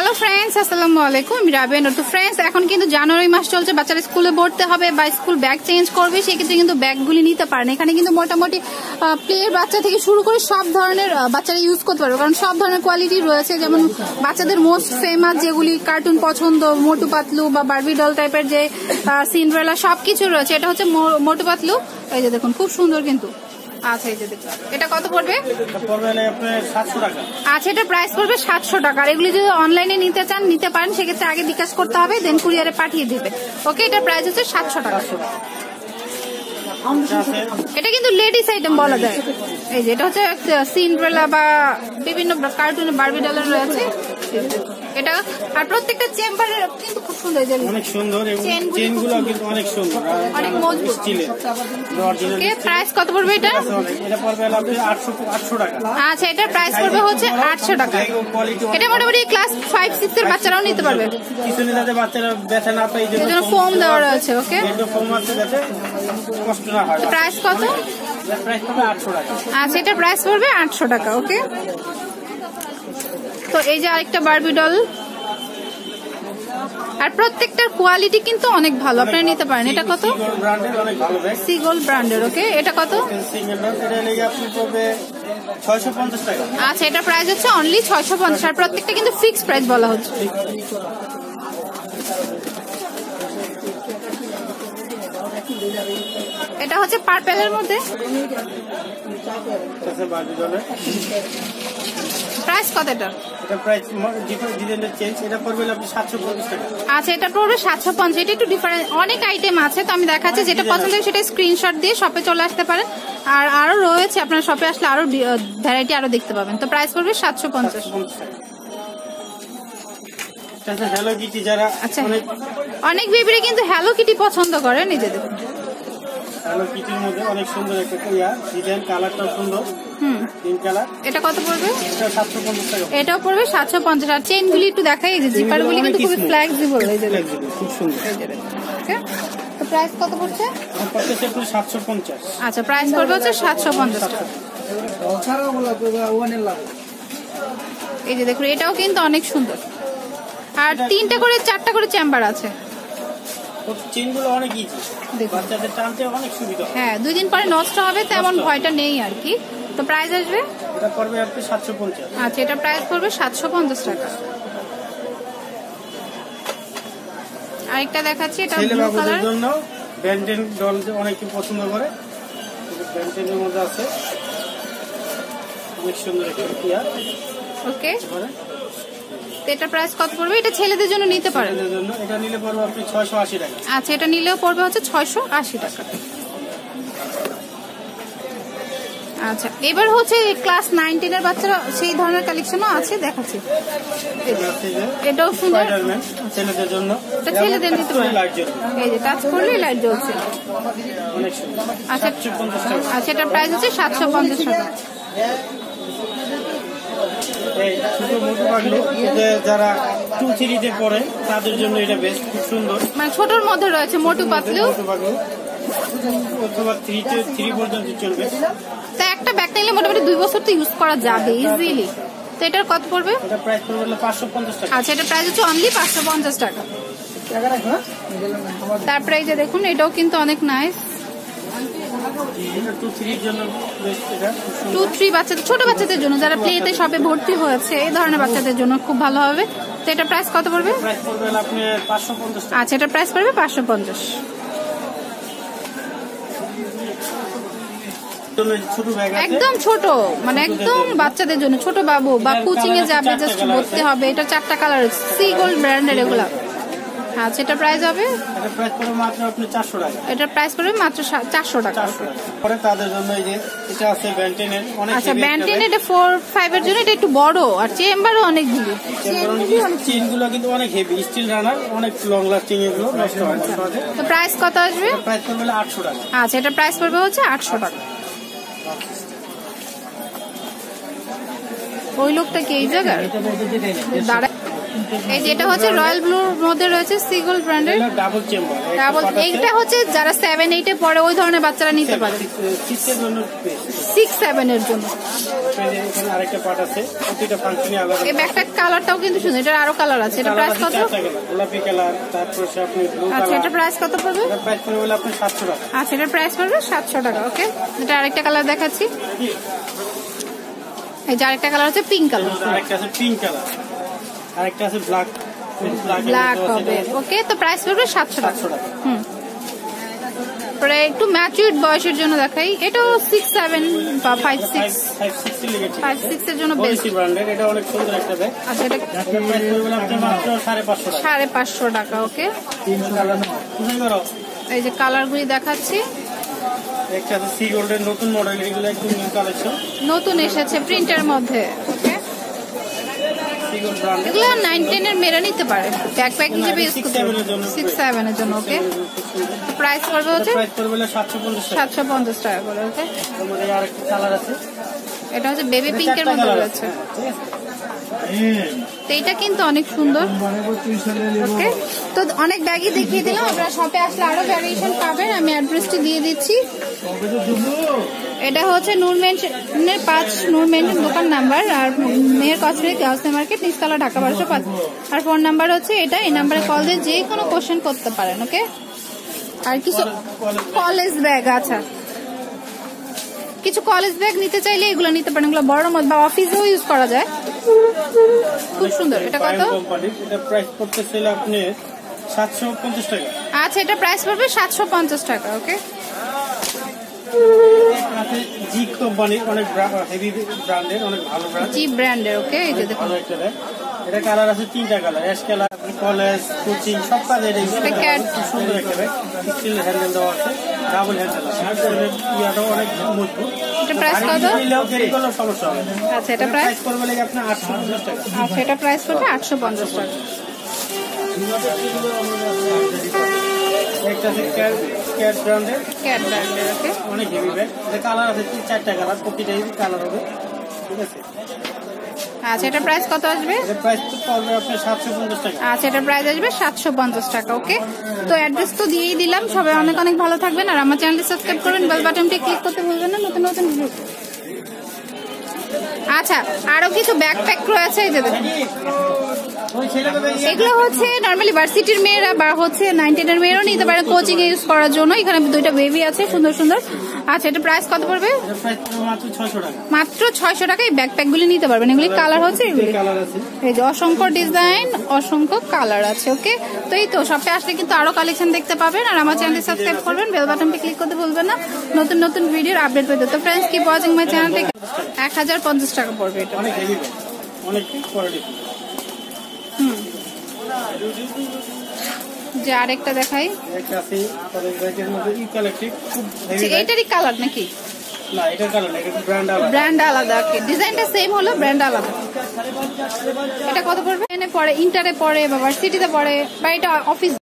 Hello friends আসসালামু আলাইকুম। রাবেন তো ফ্রেন্ডস এখন কিন্তু জানুয়ারি মাস চলছে, বাচ্চারা স্কুলে পড়তে হবে বা স্কুল ব্যাগ চেঞ্জ করবে, সেক্ষেত্রে কিন্তু ব্যাগগুলি নিতে পারেন। এখানে কিন্তু মোটামুটি প্লে বাচ্চা থেকে শুরু করে সব ধরনের বাচ্চারা ইউজ করতে পারবে। কারণ সব ধরনের কোয়ালিটি রয়েছে। যেমন বাচ্চাদের মোস্ট ফেমাস যেগুলি কার্টুন পছন্দ, মোটু পাতলু বা বার্বি ডল টাইপের যে সিনড্রেলা সবকিছু রয়েছে। এটা হচ্ছে মোটু পাতলু। এই যে দেখুন, খুব সুন্দর কিন্তু। আচ্ছা এই যে এটা কত পড়বে? আচ্ছা এটা প্রাইস পড়বে সাতশো টাকা। আর এগুলি যদি অনলাইনে নিতে চান নিতে পারেন সেক্ষেত্রে আগে বিকাশ করতে হবে দেন কুরিয়ারে পাঠিয়ে দিবে। ওকে এটা প্রাইস হচ্ছে সাতশো টাকা। এটা কিন্তু লেডিস আইটেম বলা যায়। এই যে এটা হচ্ছে সিনড্রেলা বা বিভিন্ন কার্টুন বারবি ডলার রয়েছে। এটা। আর প্রত্যেকটা চেম্বারের কিন্তু খুব সুন্দর যে অনেক সুন্দর এবং চেনগুলো কিন্তু অনেক সুন্দর। অনেক মজবুত। স্টিলের। প্রাইস কত পড়বে এটা? এটা পড়বে আপনি টাকা। আচ্ছা এটার প্রাইস পড়বে হচ্ছে আটশো টাকা। এটা মোটামুটি ক্লাস ফাইভ সিক্স এর বাচ্চারাও নিতে পারবে। পিছনে যাতে বাচ্চারা ব্যথা না পায় ফোম দেওয়া রয়েছে ওকে ফোম আছে যাতে কষ্ট না হয়। প্রাইস কত? আচ্ছা এটার প্রাইস পড়বে আটশো টাকা ওকে তো এই যে আরেকটা বারবি ডল আর প্রত্যেকটার কোয়ালিটি কিন্তু অনেক ভালো। আপনারা নিতে পারেন। এটা কত? ব্র্যান্ডের অনেক ভালো ব্যাগ সি গোল্ড ব্র্যান্ডের ওকে এটা কত? আচ্ছা এটা প্রাইস হচ্ছে অনলি ছয়শো পঞ্চাশ। আর প্রত্যেকটা কিন্তু ফিক্সড প্রাইস বলা হচ্ছে। এটা হচ্ছে পার্পেলের মধ্যে। প্রাইস কত এটা? এটা প্রাইস ডিজাইনের চেঞ্জ এটা পড়বে আপনি টাকা। আচ্ছা এটা পড়বে একটু ডিফারেন্ট অনেক আইটেম আছে তো আমি দেখাচ্ছি যেটা পছন্দ হয় সেটা স্ক্রিনশট দিয়ে শপে চলে আসতে পারেন। আর আরও রয়েছে আপনার শপে আসলে আরও ভ্যারাইটি আরও দেখতে পাবেন। তো প্রাইস পড়বে সাতশো পঞ্চাশ। হ্যালো কিটি যারা আচ্ছা। অনেক অনেক বেবিরা কিন্তু হ্যালো কিটি পছন্দ করে নিজেদের। কিটির মধ্যে অনেক সুন্দর একটা ইয়া ডিজাইন কালারটাও সুন্দর। এটা কত পড়বে? এটাও পড়বে সাতশো পঞ্চাশ। আর একটু দেখাই যে জিপারগুলি কিন্তু খুবই ফ্লেক্সিবল এই যে খুব সুন্দর। Okay? তো প্রাইস কত পড়ছে? আমার পড়তেছে একটু সাতশো পঞ্চাশ। আচ্ছা প্রাইস পড়বে হচ্ছে সাতশো পঞ্চাশ এই যে দেখুন এটাও কিন্তু অনেক সুন্দর। আর তিনটা করে চারটা করে চেম্বার আছে। চেনগুলো অনেক ইজি বাচ্চাদের টানতে অনেক সুবিধা হ্যাঁ দুই দিন পরে নষ্ট হবে তেমন ভয়টা নেই আর কি। তো প্রাইস আসবে? এটা পড়বে আপনি সাতশো পঞ্চাশ। আচ্ছা এটা প্রাইস পড়বে সাতশো পঞ্চাশ টাকা। আরেকটা দেখাচ্ছি এটা ব্লু কালার জন্য ব্যান্ডেন ডল অনেকে পছন্দ করে ব্যান্ডেনের মধ্যে আছে। অনেক সুন্দর একটা ওকে তো এটা প্রাইস কত পড়বে? এটা ছেলেদের জন্য নিতে পারেন এটা নিলে পড়বে আপনি ছয়শো আশি টাকা। আচ্ছা এটা নিলেও পড়বে হচ্ছে ছয়শো আশি টাকা। আচ্ছা এবার হচ্ছে ক্লাস নাইন টেনের বাচ্চারা সেই ধরনের কালেকশনও আছে দেখাচ্ছি। এটাও সুন্দর। ছেলেদের জন্য। এটা ছেলেদের নিতে পারে। এই যে টাচ করলে লাইট জ্বলছে। আচ্ছা আচ্ছা এটার প্রাইস হচ্ছে সাতশো পঞ্চাশ টাকা। এই ছোট মোটু পাগলু যারা টু থ্রিতে পড়ে তাদের জন্য এটা বেস্ট খুব সুন্দর। মানে ছোটর মধ্যে রয়েছে মোটু পাতলু মোটু পাগলু অথবা থ্রি থ্রি পর্যন্ত চলবে। তা একটা ব্যাগ নিলে মোটামুটি দুই বছর তো ইউজ করা যাবে ইজিলি তো এটার কত পড়বে? এটা প্রাইস পড়বে হলো পাঁচশো পঞ্চাশ টাকা। আচ্ছা এটার প্রাইস হচ্ছে অনলি পাঁচশো পঞ্চাশ টাকা। তারপরে এই যে দেখুন এটাও কিন্তু অনেক নাইস এটা টু থ্রি বাচ্চাদের ছোট বাচ্চাদের জন্য যারা প্লেতে সবে ভর্তি হয়েছে এই ধরনের বাচ্চাদের জন্য খুব ভালো হবে। তো এটা প্রাইস কত পড়বে? আচ্ছা এটা প্রাইস পড়বে পাঁচশো পঞ্চাশ। একদম ছোট মানে একদম বাচ্চাদের জন্য। ছোট বাবু বা কোচিং এ যাবে জাস্ট ভর্তি হবে। এটা চারটা কালার সি গোল্ড ব্র্যান্ডের এগুলা। আচ্ছা এটা প্রাইস হবে? এটা প্রাইস পড়বে মাত্র আপনি চারশো টাকা। এটার প্রাইস পড়বে মাত্র চারশো টাকা। পরে তাদের জন্য এই যে এটা আছে ব্যান্টেনের অনেক আচ্ছা ব্যান্টিন এটা ফোর ফাইভ এর জন্য এটা একটু বড় আর চেম্বারও অনেকগুলি চেনগুলো কিন্তু অনেক হেভি স্টিল রানার অনেক লং লাস্টিং এগুলো নষ্ট হয় তো প্রাইস কত আসবে? প্রাইস পড়বে হলো আটশো টাকা। আচ্ছা এটা প্রাইস পড়বে হচ্ছে আটশো টাকা। ওই লোকটা কি এই জায়গার? দাঁড়ায় এই যে এটা হচ্ছে রয়্যাল ব্লুর মধ্যে রয়েছে সিগল ব্র্যান্ডের ডাবল চেম্বার ডাবল এইটা হচ্ছে যারা সেভেন এইটে পড়ে ওই ধরনের বাচ্চারা নিতে পারে। সিক্স সেভেন এর জন্য এই যে এখানে আরেকটা পার্ট আছে। প্রতিটা ফাংশনই আলাদা এই ব্যাগটার কালারটাও কিন্তু সুন্দর। এটার আরও কালার আছে। এটা প্রাইস কত? গোলাপি কালার তারপর আপনি ব্লু আচ্ছা এটা প্রাইস কত পড়বে? এটা প্রাইস পড়বে আপনি টাকা। আচ্ছা প্রাইস পড়বে সাতশো টাকা ওকে এটা আরেকটা কালার দেখাচ্ছি। এই যে আরেকটা কালার হচ্ছে পিঙ্ক কালার আরেকটা আছে পিঙ্ক কালার আরেকটা আছে ব্ল্যাক ব্ল্যাক হবে। ওকে তো প্রাইস পড়বে সাতশো টাকা। হুম। পরে একটু বয়সের জন্য দেখাই। এটাও সিক্স সেভেন বা ফাইভ সিক্স ফাইভ সিক্স এর জন্য বেস্ট ব্র্যান্ডের এটা অনেক সুন্দর একটা ব্যাগ আচ্ছা সাড়ে পাঁচশো টাকা। ওকে এই যে কালারগুলি দেখাচ্ছি। একটা সি গোল্ডের নতুন মডেল এগুলো একদম নিউ কালেকশন নতুন এসেছে প্রিন্টের মধ্যে ওকে সি গোল্ড ব্র্যান্ডের এগুলো নাইন টেন এর মেয়েরা নিতে পারে। ব্যাকপ্যাক হিসেবে ইউজ করতে সিক্স সেভেনের জন্য। ওকে প্রাইস পড়বে হচ্ছে? সাতশো পঞ্চাশ টাকা। করে ওকে আরেকটা কালার আছে। এটা হচ্ছে বেবি পিঙ্কের মধ্যে রয়েছে। এইটা কিন্তু অনেক সুন্দর। ওকে? তো অনেক ব্যাগই দেখিয়ে দিলাম আপনারা শপে আসলে আরও ভ্যারিয়েশন পাবেন। আমি অ্যাড্রেসটি দিয়ে দিচ্ছি। এটা হচ্ছে নূর মেনশনের পাঁচ নূর মেনশন দোকান নাম্বার। আর মেয়ের কসমেটিক গার্লস মার্কেট নিচতলা ঢাকা বারোশো পাঁচ। আর ফোন নাম্বার হচ্ছে এটা এই নাম্বারে কল দিয়ে যে কোনো কোশ্চেন করতে পারেন ওকে? আর কিছু কলেজ ব্যাগ আচ্ছা। কিছু কলেজ ব্যাগ নিতে চাইলে এগুলো নিতে পারেন। এগুলো বড় মত বা অফিসেও ইউজ করা যায়। খুব সুন্দর। এটা কত? এটা প্রাইস পড়তেছিল আপনি সাতশো পঞ্চাশ টাকা। আচ্ছা এটা প্রাইস পড়বে সাতশো পঞ্চাশ টাকা ওকে জি কোম্পানির অনেক হেভি ব্র্যান্ডের অনেক ভালো ব্র্যান্ড জি ব্র্যান্ডের ওকে এই যে দেখুন। এটা কালার আছে তিনটা colour ash colour college coaching সব কাজে এটা সুন্দর একটা ব্যাগ স্টিল হ্যান্ডেল দেওয়া আছে ডাবল হ্যান্ডেল আছে। ইয়াটাও অনেক মজবুত। আচ্ছা এটা প্রাইস প্রাইস করবে আপনার আটশো পঞ্চাশ টাকা। আচ্ছা আটশো পঞ্চাশ টাকা। একটা আছে ক্যাট ক্যাট ব্র্যান্ডের ক্যাট ব্র্যান্ডের ওকে অনেক হেভি ব্যাগ এটা কালার আছে তিন চারটা কালার প্রতিটাই কালার হবে। ঠিক আছে? আচ্ছা এটা প্রাইস কত আসবে? আচ্ছা এটা প্রাইস আসবে সাতশো পঞ্চাশ টাকা ওকে তো অ্যাড্রেস তো দিয়েই দিলাম সবাই অনেক অনেক ভালো থাকবেন আর আমার চ্যানেলটি সাবস্ক্রাইব করবেন বেল বাটনটি ক্লিক করতে ভুলবেন না নতুন নতুন আচ্ছা আরও কিছু ব্যাকপ্যাক রয়েছে এই যে এগুলো হচ্ছে নর্মালি ভার্সিটির মেয়েরা বা হচ্ছে নাইন টেনের মেয়েরাও নিতে পারে কোচিং ইউজ করার জন্য। এখানে দুইটা বেবি আছে সুন্দর সুন্দর। আচ্ছা এটা প্রাইস কত পড়বে? মাত্র ছয়শো টাকা। টাকায় ব্যাকপ্যাক গুলি নিতে পারবেন। এগুলি কালার হচ্ছে এগুলি এই যে অসংখ্য ডিজাইন অসংখ্য কালার আছে ওকে তো এই তো শপে আসলে কিন্তু আরও কালেকশন দেখতে পাবেন। আর আমার চ্যানেলটি সাবস্ক্রাইব করবেন বেল বাটনটি ক্লিক করতে ভুলবেন না। নতুন নতুন ভিডিওর আপডেট পেতে। তো friends keep watching my channel থেকে এক হাজার পঞ্চাশ টাকা পড়বে এটা। অনেক কোয়ালিটি যে আরেকটা দেখাই। এইটারই কালার নাকি? ব্র্যান্ড আলাদা। ডিজাইনটা সেম হলো ব্র্যান্ড আলাদা। এটা কত পড়বে? পরে ইন্টারে পড়ে বা ভার্সিটিতে পড়ে বা এটা অফিস